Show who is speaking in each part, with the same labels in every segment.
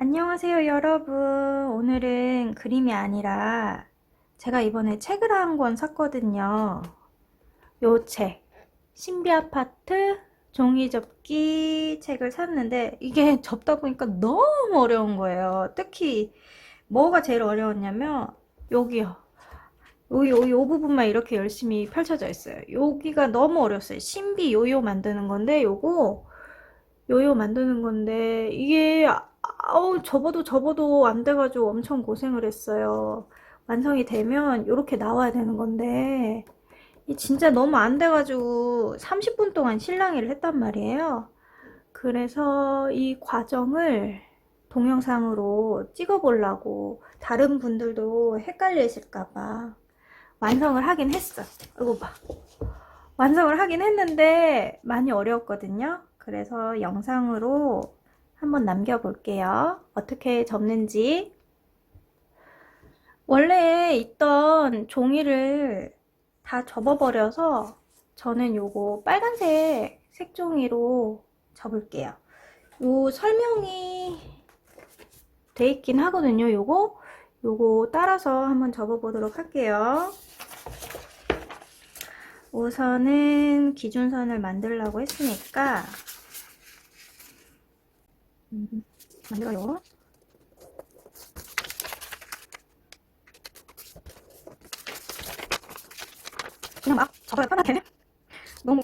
Speaker 1: 안녕하세요, 여러분. 오늘은 그림이 아니라 제가 이번에 책을 한 권 샀거든요. 요 책. 신비 아파트 종이 접기 책을 샀는데 이게 접다 보니까 너무 어려운 거예요. 특히 뭐가 제일 어려웠냐면 여기요. 요, 요, 요 부분만 이렇게 열심히 펼쳐져 있어요. 여기가 너무 어려웠어요. 신비 요요 만드는 건데 요거 요요 만드는 건데 이게 아우 접어도 접어도 안 돼가지고 엄청 고생을 했어요. 완성이 되면 이렇게 나와야 되는 건데 이 진짜 너무 안 돼가지고 30분 동안 실랑이를 했단 말이에요. 그래서 이 과정을 동영상으로 찍어보려고 다른 분들도 헷갈리실까봐 완성을 하긴 했어. 이거 봐. 완성을 하긴 했는데 많이 어려웠거든요. 그래서 영상으로 한번 남겨볼게요. 어떻게 접는지. 원래 있던 종이를 다 접어버려서 저는 요거 빨간색 색종이로 접을게요. 요 설명이 돼 있긴 하거든요. 요거 요거 따라서 한번 접어보도록 할게요. 우선은 기준선을 만들려고 했으니까 음, 만들어요. 그냥 막 접어요 편하게. 너무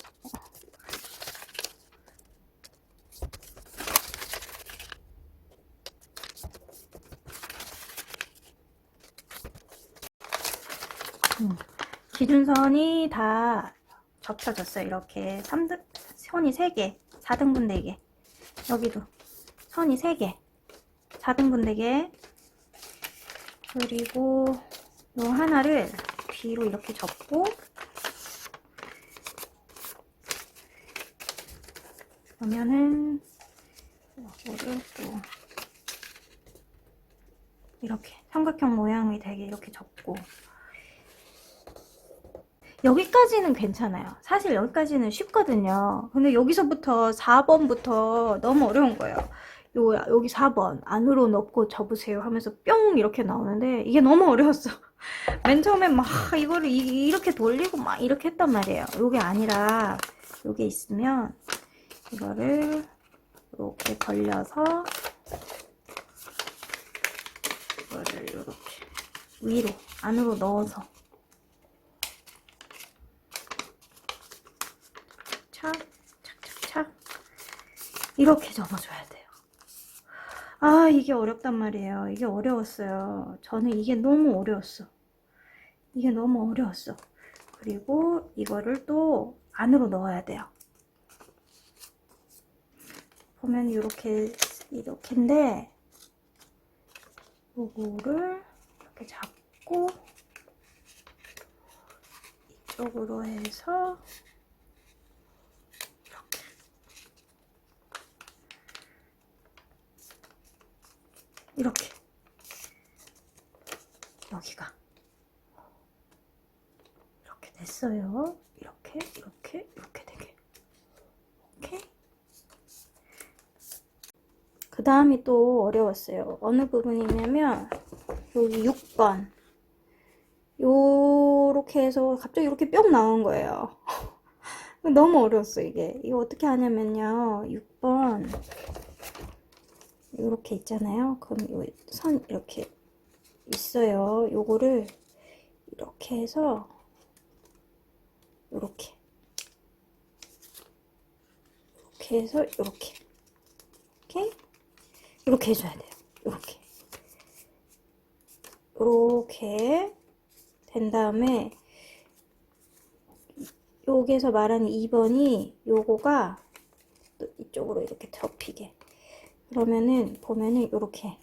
Speaker 1: 음, 기준선이 다 접혀졌어요. 이렇게 3등, 선이 3개, 4등분 4개. 여기도 선이 3개 4등분 4개 그리고 요 하나를 뒤로 이렇게 접고 그러면은 이거를 또 이렇게 삼각형 모양이 되게 이렇게 접고 여기까지는 괜찮아요. 사실 여기까지는 쉽거든요. 근데 여기서부터 4번부터 너무 어려운 거예요. 요, 여기 4번 안으로 넣고 접으세요 하면서 뿅 이렇게 나오는데 이게 너무 어려웠어. 맨 처음에 막 이거를 이, 렇게 돌리고 막 이렇게 했단 말이에요. 요게 아니라 요게 있으면 이거를 이렇게 벌려서 이거를 이렇게 위로 안으로 넣어서 착, 착착착 이렇게 접어줘야 돼요. 아 이게 어렵단 말이에요. 이게 어려웠어요. 저는 이게 너무 어려웠어. 이게 너무 어려웠어. 그리고 이거를 또 안으로 넣어야 돼요. 보면 이렇게 이렇게인데 요거를 이렇게 잡고 이쪽으로 해서 이렇게 여기가 이렇게 됐어요. 이렇게 이렇게 이렇게 되게 오케이. 그 다음이 또 어려웠어요. 어느 부분이냐면 여기 6번 요렇게 해서 갑자기 이렇게 뿅 나온 거예요. 너무 어려웠어 이게. 이거 어떻게 하냐면요. 6번 이렇게 있잖아요. 그럼 이 선 이렇게 있어요. 요거를 이렇게 해서 이렇게 이렇게 해서 이렇게 이렇게 이렇게 해줘야 돼요. 이렇게 이렇게 된 다음에 여기에서 말하는 2번이 요거가 또 이쪽으로 이렇게 접히게 그러면은 보면은 이렇게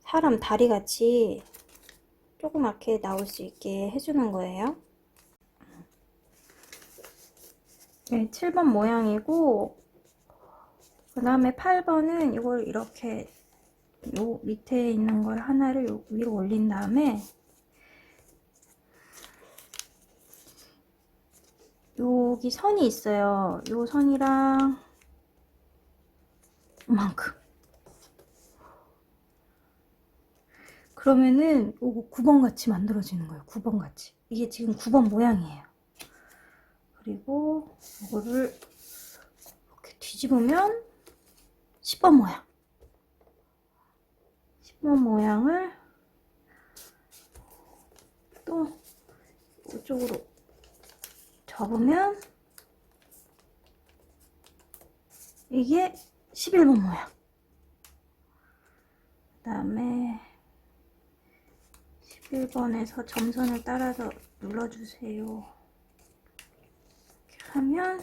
Speaker 1: 사람 다리 같이 조그맣게 나올 수 있게 해주는 거예요. 네, 7번 모양이고 그 다음에 8번은 이걸 이렇게 요 밑에 있는 걸 하나를 요 위로 올린 다음에 여기 선이 있어요. 요 선이랑 이만큼. 그러면은 9번 같이 만들어지는 거예요 9번 같이. 이게 지금 9번 모양이에요. 그리고 이거를 이렇게 뒤집으면 10번 모양. 10번 모양을 또 이쪽으로 접으면 이게 11번 모양. 그 다음에 11번에서 점선을 따라서 눌러주세요. 이렇게 하면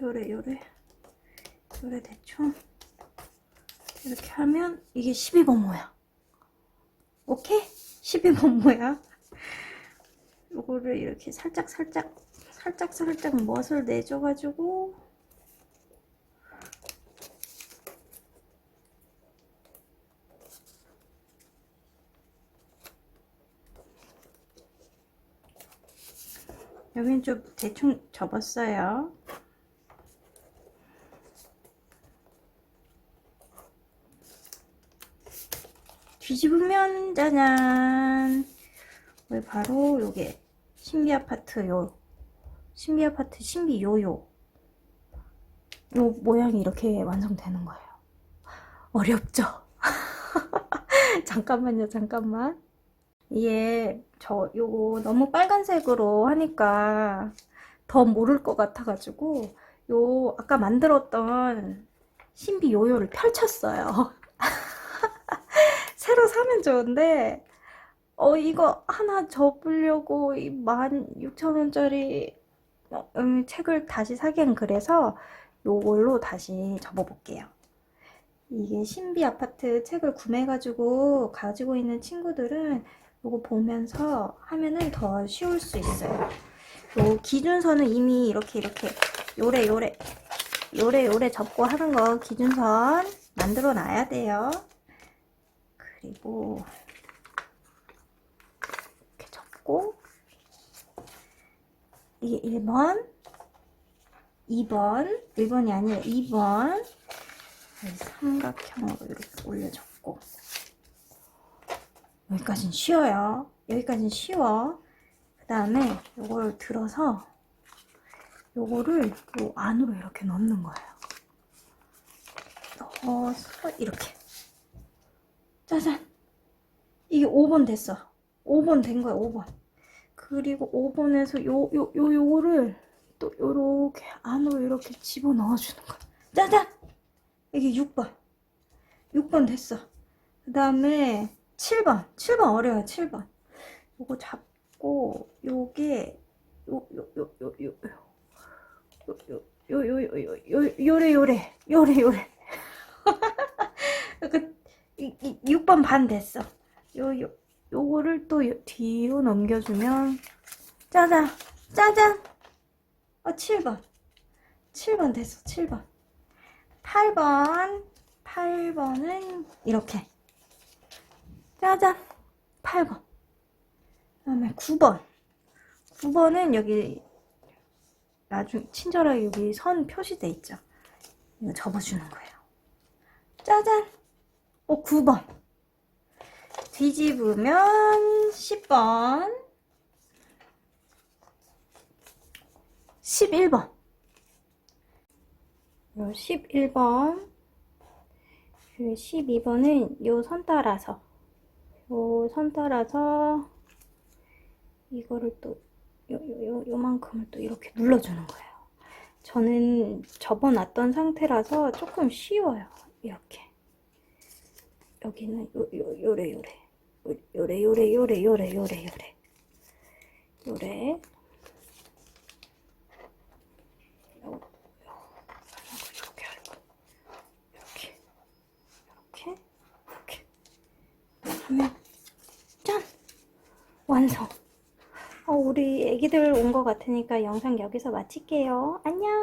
Speaker 1: 요래 요래 요래 대충 이렇게 하면 이게 12번 모양. 오케이? 12번 모양. 요거를 이렇게 살짝 살짝 살짝 살짝 멋을 내줘 가지고 여긴 좀 대충 접었어요 뒤집으면 짜잔. 왜 바로 요게 신비 아파트 요 신비 아파트 신비 요요. 요 모양이 이렇게 완성되는 거예요. 어렵죠? 잠깐만요 잠깐만. 이게 저 요거 너무 빨간색으로 하니까 더 모를 것 같아 가지고 요 아까 만들었던 신비 요요를 펼쳤어요 새로 사면 좋은데 어 이거 하나 접으려고 이 16,000원짜리 음, 책을 다시 사기엔 그래서 요걸로 다시 접어볼게요. 이게 신비 아파트 책을 구매해가지고 가지고 있는 친구들은 요거 보면서 하면은 더 쉬울 수 있어요. 요 기준선은 이미 이렇게 이렇게 요래 요래 요래 요래 접고 하는 거 기준선 만들어 놔야 돼요. 그리고 이렇게 접고 이게 1번 2번 1번이 아니라 2번. 삼각형으로 이렇게 올려줬고. 여기까지는 쉬워요. 여기까지는 쉬워. 그 다음에 요걸 들어서 요거를 요 안으로 이렇게 넣는 거예요. 넣어서 이렇게 짜잔 이게 5번 됐어 5번 된 거야 5번 그리고 5번에서 요 요 요 요거를 또 요렇게 안으로 이렇게 집어 넣어 주는 거야 짜잔 이게 6번 6번 됐어 그 다음에 7번 7번 어려워요 7번 요거 잡고 요게 요 요 요 요 요 요 요 요 요 요 요래 요래 요래 요래 그 이, 이 6번 반 됐어. 요, 요, 요거를 또 요- 뒤로 넘겨주면, 짜잔, 짜잔! 어, 7번. 7번 됐어, 7번. 8번. 8번은 이렇게. 짜잔! 8번. 그 다음에 9번. 9번은 여기, 나중, 친절하게 여기 선 표시돼 있죠. 이거 접어주는 거예요. 짜잔! 어, 9번. 뒤집으면 10번. 11번. 요 11번. 그 12번은 요 선 따라서. 요 선 따라서 이거를 또 요, 요, 요, 요만큼을 또 이렇게 눌러주는 거예요. 저는 접어놨던 상태라서 조금 쉬워요. 이렇게. 여기는 요, 요, 요래 요래 요- 요래 요래 요래 요래 요래. 요래. 요래 짠! 완성. 어, 우리 애기들 온 것 같으니까 영상 여기서 마칠게요. 안녕